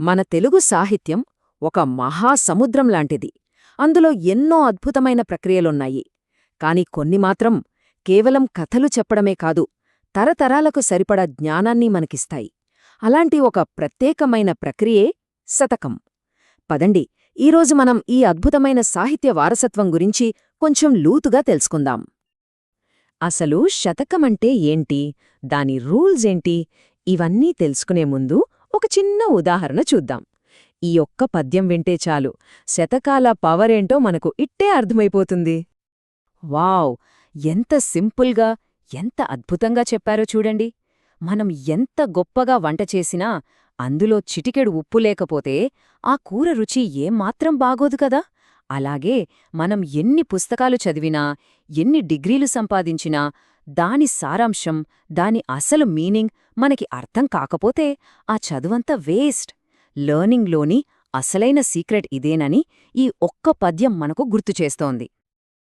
మన తెలుగు సాహిత్యం ఒక మహాసముద్రం లాంటిది. అందులో ఎన్నో అద్భుతమైన ప్రక్రియలున్నాయి. కాని కొన్ని మాత్రం కేవలం కథలు చెప్పడమే కాదు తరతరాలకు సరిపడా జ్ఞానాన్ని మనకిస్తాయి. అలాంటి ఒక ప్రత్యేకమైన ప్రక్రియే శతకం. పదండి ఈరోజు మనం ఈ అద్భుతమైన సాహిత్య వారసత్వం గురించి కొంచెం లూతుగా తెలుసుకుందాం. అసలు శతకమంటే ఏంటి? దాని రూల్స్ ఏంటి? ఇవన్నీ తెలుసుకునే ముందు ఒక చిన్న ఉదాహరణ చూద్దాం. ఈ ఒక్క పద్యం వింటే చాలు. శతకాల పవరేంటో మనకు ఇట్టే అర్థమైపోతుంది. వావ్! ఎంత సింపుల్గా ఎంత అద్భుతంగా చెప్పారో చూడండి. మనం ఎంత గొప్పగా వంట చేసినా అందులో చిటికెడు ఉప్పు లేకపోతే ఆ కూర రుచి ఏమాత్రం బాగోదు కదా? అలాగే మనం ఎన్ని పుస్తకాలు చదివినా ఎన్ని డిగ్రీలు సంపాదించినా దాని సారాంశం దాని అసలు మీనింగ్ మనకి అర్థం కాకపోతే ఆ చదువంతా వేస్ట్. లెర్నింగ్లోని అసలైన సీక్రెట్ ఇదేనని ఈ ఒక్క పద్యం మనకు గుర్తుచేస్తోంది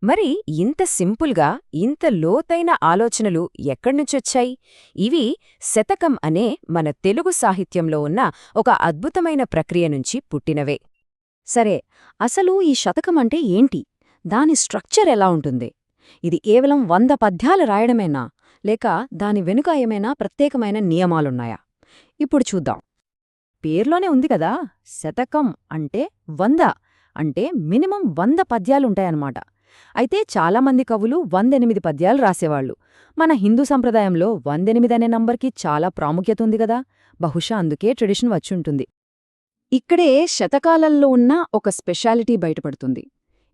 మరి ఇంత సింపుల్గా ఇంత లోతైన ఆలోచనలు ఎక్కడ్నుంచొచ్చాయి ఇవి శతకం అనే మన తెలుగు సాహిత్యంలో ఉన్న ఒక అద్భుతమైన ప్రక్రియ నుంచి పుట్టినవే. సరే అసలు ఈ శతకం అంటే ఏంటి? దాని స్ట్రక్చర్ ఎలా ఉంటుంది? ఇది కేవలం వంద పద్యాలు రాయడమేనా? లేక దాని వెనుక ఏమైనా ప్రత్యేకమైన నియమాలున్నాయా? ఇప్పుడు చూద్దాం. పేర్లోనే ఉంది కదా శతకం అంటే వంద అంటే మినిమం వంద పద్యాలుంటాయన్నమాట. అయితే చాలామంది కవులు వందెనిమిది పద్యాలు రాసేవాళ్ళు మన హిందూ సంప్రదాయంలో వందెనిమిది అనే నంబర్కి చాలా ప్రాముఖ్యత ఉంది కదా బహుశా అందుకే ట్రెడిషన్ వచ్చుంటుంది. ఇక్కడే శతకాలంలో ఉన్న ఒక స్పెషాలిటీ బయటపడుతుంది.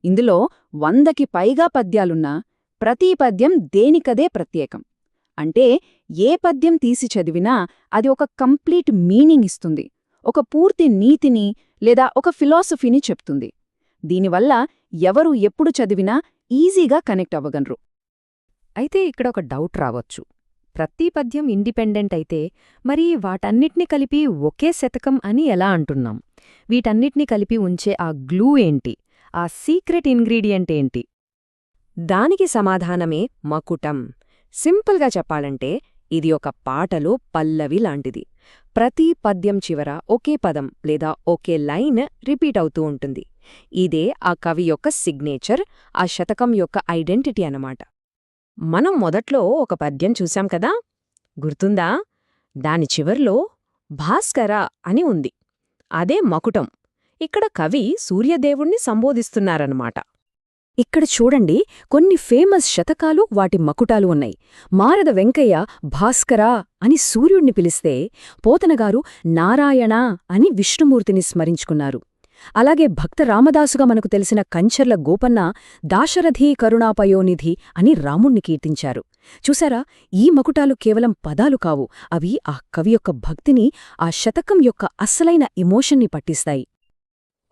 ఇందులో వందకి పైగా పద్యాలున్నా ప్రతి పద్యం దేనికదే ప్రత్యేకం. అంటే ఏ పద్యం తీసి చదివినా అది ఒక కంప్లీట్ మీనింగ్ ఇస్తుంది. ఒక పూర్తి నీతిని లేదా ఒక ఫిలాసఫీని చెప్తుంది. దీనివల్ల ఎవరు ఎప్పుడు చదివినా ఈజీగా కనెక్ట్ అవ్వగనరు అయితే ఇక్కడ ఒక డౌట్ రావచ్చు. ప్రతి పద్యం ఇండిపెండెంట్ అయితే మరి వాటన్నిటినీ కలిపి ఒకే శతకం అని ఎలా అంటున్నాం? వీటన్నిటినీ కలిపి ఉంచే ఆ గ్లూ ఏంటి? ఆ సీక్రెట్ ఇంగ్రీడియంట్ ఏంటి? దానికి సమాధానమే మకుటం. సింపుల్గా చెప్పాలంటే ఇది ఒక పాటలో పల్లవి లాంటిది. ప్రతి పద్యం చివర ఒకే పదం లేదా ఒకే లైన్ రిపీట్ అవుతూ ఉంటుంది. ఇదే ఆ కవి యొక్క సిగ్నేచర్ ఆ శతకం యొక్క ఐడెంటిటీ అన్నమాట. మనం మొదట్లో ఒక పద్యం చూశాం కదా? గుర్తుందా? దాని చివర్లో భాస్కర అని ఉంది. అదే మకుటం. ఇక్కడ కవి సూర్యదేవుణ్ణి సంబోధిస్తున్నారన్నమాట. ఇక్కడ చూడండి కొన్ని ఫేమస్ శతకాలు వాటి మకుటాలు ఉన్నాయి. మారద వెంకయ్య భాస్కరా అని సూర్యుణ్ణి పిలిస్తే పోతనగారు నారాయణ అని విష్ణుమూర్తిని స్మరించుకున్నారు. అలాగే భక్త రామదాసుగా మనకు తెలిసిన కంచర్ల గోపన్న దాశరథీ కరుణాపయోనిధి అని రాముణ్ణి కీర్తించారు. చూసారా ఈ మకుటాలు కేవలం పదాలు కావు అవి ఆ కవి యొక్క భక్తిని ఆ శతకం యొక్క అస్సలైన ఇమోషన్ని పట్టిస్తాయి.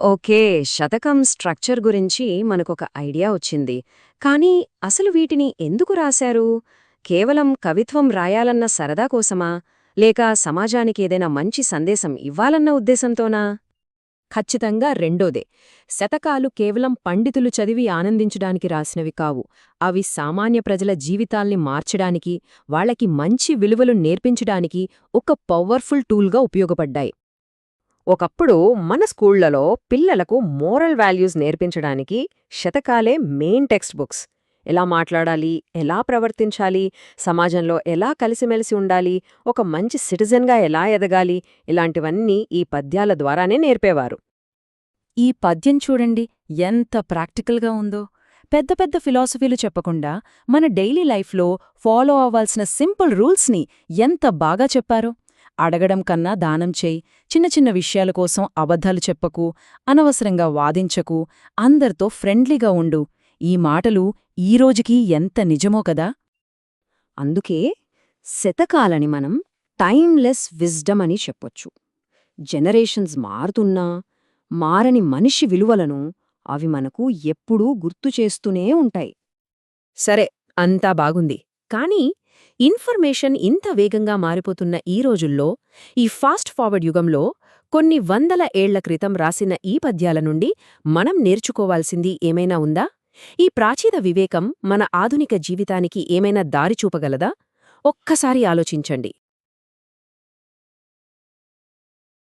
ఓకే శతకం స్ట్రక్చర్ గురించి మనకొక ఐడియా వచ్చింది. కానీ అసలు వీటిని ఎందుకు రాశారు? కేవలం కవిత్వం రాయాలన్న సరదా కోసమా? లేక సమాజానికి ఏదైనా మంచి సందేశం ఇవ్వాలన్న ఉద్దేశంతోనా? ఖచ్చితంగా రెండోదే. శతకాలు కేవలం పండితులు చదివి ఆనందించడానికి రాసినవి కావు. అవి సామాన్య ప్రజల జీవితాల్ని మార్చడానికి వాళ్ళకి మంచి విలువలు నేర్పించడానికి ఒక పవర్ఫుల్ టూల్గా ఉపయోగపడ్డాయి. ఒకప్పుడు మన స్కూళ్ళలో పిల్లలకు మోరల్ వాల్యూస్ నేర్పించడానికి శతకాలే మెయిన్ టెక్స్ట్ బుక్స్. ఎలా మాట్లాడాలి? ఎలా ప్రవర్తించాలి? సమాజంలో ఎలా కలిసిమెలిసి ఉండాలి? ఒక మంచి సిటిజన్గా ఎలా ఎదగాలి? ఇలాంటివన్నీ ఈ పద్యాల ద్వారానే నేర్పేవారు. ఈ పద్యం చూడండి ఎంత ప్రాక్టికల్గా ఉందో. పెద్ద పెద్ద ఫిలాసఫీలు చెప్పకుండా మన డైలీ లైఫ్లో ఫాలో అవ్వాల్సిన సింపుల్ రూల్స్ని ఎంత బాగా చెప్పారో. అడగడం కన్నా దానం చేయి చిన్న చిన్న విషయాల కోసం అబద్ధాలు చెప్పకు అనవసరంగా వాదించకు అందరితో ఫ్రెండ్లీగా ఉండు. ఈ మాటలు ఈరోజుకి ఎంత నిజమో కదా? అందుకే శతకాలని మనం టైమ్లెస్ విజ్డమ్ అని చెప్పొచ్చు. జనరేషన్స్ మారుతున్నా మారని మనిషి విలువలను అవి మనకు ఎప్పుడూ గుర్తుచేస్తూనే ఉంటాయి. సరే అంతా బాగుంది. కానీ ఇన్ఫర్మేషన్ ఇంత వేగంగా మారిపోతున్న ఈ రోజుల్లో ఈ ఫాస్ట్ ఫార్వర్డ్ యుగంలో కొన్ని వందల ఏళ్ళ క్రితం రాసిన ఈ పద్యాల నుండి మనం నేర్చుకోవాల్సింది ఏమైనా ఉందా? ఈ ప్రాచీన వివేకం మన ఆధునిక జీవితానికి ఏమైనా దారి చూపగలదా? ఒక్కసారి ఆలోచించండి.